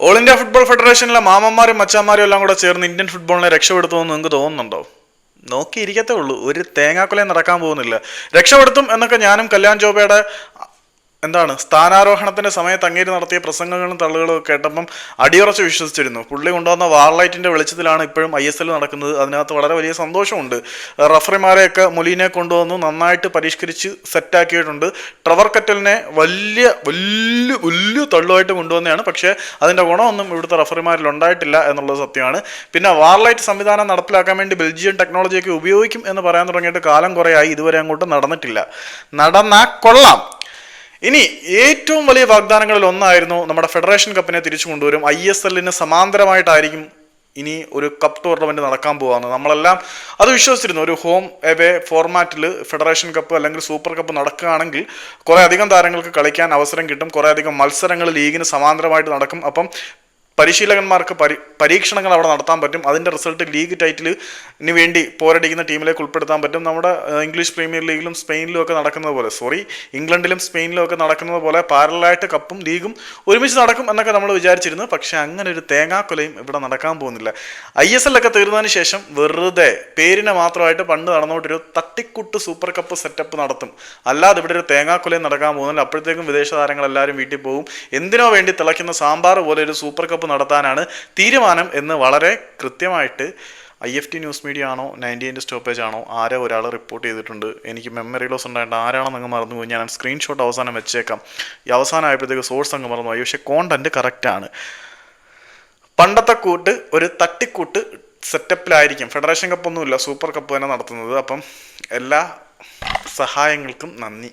All India football ഫെഡറേഷനിലെ മാമന്മാരും മച്ചാന്മാരും എല്ലാം കൂടെ ചേർന്ന് ഇന്ത്യൻ ഫുട്ബോളിനെ രക്ഷപ്പെടുത്തുമെന്ന് നിങ്ങൾക്ക് തോന്നുന്നുണ്ടോ? നോക്കിയിരിക്കത്തേ ഉള്ളൂ. ഒരു തേങ്ങാക്കൊലയും നടക്കാൻ പോകുന്നില്ല. രക്ഷപ്പെടുത്തും എന്നൊക്കെ ഞാനും കല്യാൺ ചോബയുടെ എന്താണ്? സ്ഥാനാരോഹണത്തിന്റെ സമയത്ത് അങ്ങേര് നടത്തിയ പ്രസംഗങ്ങളും തള്ളുകളും ഒക്കെ കേട്ടപ്പം അടിയുറച്ച് വിശ്വസിച്ചിരുന്നു. പുള്ളി കൊണ്ടുവന്ന വാർലൈറ്റിന്റെ വെളിച്ചത്തിലാണ് ഇപ്പോഴും ഐ എസ് എൽ നടക്കുന്നത്. അതിനകത്ത് വളരെ വലിയ സന്തോഷമുണ്ട്. റഫറിമാരെയൊക്കെ മുലീനെ കൊണ്ടുവന്നു നന്നായിട്ട് പരിഷ്കരിച്ച് സെറ്റാക്കിയിട്ടുണ്ട്. ട്രവർ കറ്റലിനെ വലിയ വലിയ വലിയ തള്ളുമായിട്ട് കൊണ്ടുവന്നതാണ്. പക്ഷേ അതിന്റെ ഗുണമൊന്നും ഇവിടുത്തെ റഫറിമാരിൽ ഉണ്ടായിട്ടില്ല എന്നുള്ളത് സത്യമാണ്. പിന്നെ വാർലൈറ്റ് സംവിധാനം നടപ്പിലാക്കാൻ വേണ്ടി ബെൽജിയൻ ടെക്നോളജിയൊക്കെ ഉപയോഗിക്കും എന്ന് പറയാൻ തുടങ്ങിയിട്ട് കാലം കുറേയായി ഇതുവരെ അങ്ങോട്ട് നടന്നിട്ടില്ല. നടന്നാൽ കൊള്ളാം. ഇനി ഏറ്റവും വലിയ വാഗ്ദാനങ്ങളിൽ ഒന്നായിരുന്നു നമ്മുടെ ഫെഡറേഷൻ കപ്പിനെ തിരിച്ചു കൊണ്ടുവരും. ഐ എസ് എല്ലിന് സമാന്തരമായിട്ടായിരിക്കും ഇനി ഒരു കപ്പ് ടൂർണമെന്റ് നടക്കാൻ പോവാന്ന്. നമ്മളെല്ലാം അത് വിശ്വസിച്ചിരുന്നു. ഒരു ഹോം എവേ ഫോർമാറ്റിൽ ഫെഡറേഷൻ കപ്പ് അല്ലെങ്കിൽ സൂപ്പർ കപ്പ് നടക്കുകയാണെങ്കിൽ കുറേ അധികം താരങ്ങൾക്ക് കളിക്കാൻ അവസരം കിട്ടും. കുറേ അധികം മത്സരങ്ങൾ ലീഗിന് സമാന്തരമായിട്ട് നടക്കും. അപ്പം പരിശീലകന്മാർക്ക് പരി പരീക്ഷണങ്ങൾ അവിടെ നടത്താൻ പറ്റും. അതിന്റെ റിസൾട്ട് ലീഗ് ടൈറ്റിലിന് വേണ്ടി പോരടിക്കുന്ന ടീമിലേക്ക് ഉൾപ്പെടുത്താൻ പറ്റും. നമ്മുടെ ഇംഗ്ലീഷ് പ്രീമിയർ ലീഗിലും സ്പെയിനിലും ഒക്കെ നടക്കുന്നത് പോലെ സോറി ഇംഗ്ലണ്ടിലും സ്പെയിനിലും ഒക്കെ നടക്കുന്നത് പോലെ പാരലായിട്ട് കപ്പും ലീഗും ഒരുമിച്ച് നടക്കും എന്നൊക്കെ നമ്മൾ വിചാരിച്ചിരുന്നു. പക്ഷേ അങ്ങനെ ഒരു തേങ്ങാക്കൊലയും ഇവിടെ നടക്കാൻ പോകുന്നില്ല. ഐ എസ് എല്ലൊക്കെ തീർന്നതിന് ശേഷം വെറുതെ പേരിനെ മാത്രമായിട്ട് പണ്ട് നടന്നുകൊണ്ടൊരു തട്ടിക്കുട്ട് സൂപ്പർ കപ്പ് സെറ്റപ്പ് നടത്തും. അല്ലാതെ ഇവിടെ ഒരു തേങ്ങാക്കൊലയും നടക്കാൻ പോകുന്നില്ല. അപ്പോഴത്തേക്കും വിദേശ താരങ്ങൾ എല്ലാവരും വീട്ടിൽ പോകും. എന്തിനോ വേണ്ടി തിളയ്ക്കുന്ന സാമ്പാർ പോലെ ഒരു സൂപ്പർ കപ്പ് നടത്താനാണ് തീരുമാനം എന്ന് വളരെ കൃത്യമായിട്ട് I F T news media ആണോ നയന്റി എന്റെ സ്റ്റോപ്പേജ് ആണോ ആരോ ഒരാൾ റിപ്പോർട്ട് ചെയ്തിട്ടുണ്ട്? എനിക്ക് മെമ്മറി ലോസ് ഉണ്ടായിട്ട് ആരാണെന്ന് അങ്ങ് മറന്നു പോയി ഞാൻ സ്ക്രീൻഷോട്ട് അവസാനം വെച്ചേക്കാം. ഈ അവസാനമായപ്പോഴത്തേക്ക് സോഴ്സ് അങ്ങ് മറന്നു പോയി. പക്ഷേ കോണ്ടന്റ് കറക്റ്റാണ് പണ്ടത്തെ കൂട്ട് ഒരു തട്ടിക്കൂട്ട് സെറ്റപ്പിലായിരിക്കും ഫെഡറേഷൻ കപ്പൊന്നുമില്ല സൂപ്പർ കപ്പ് തന്നെ നടത്തുന്നത്. അപ്പം എല്ലാ സഹായങ്ങൾക്കും നന്ദി.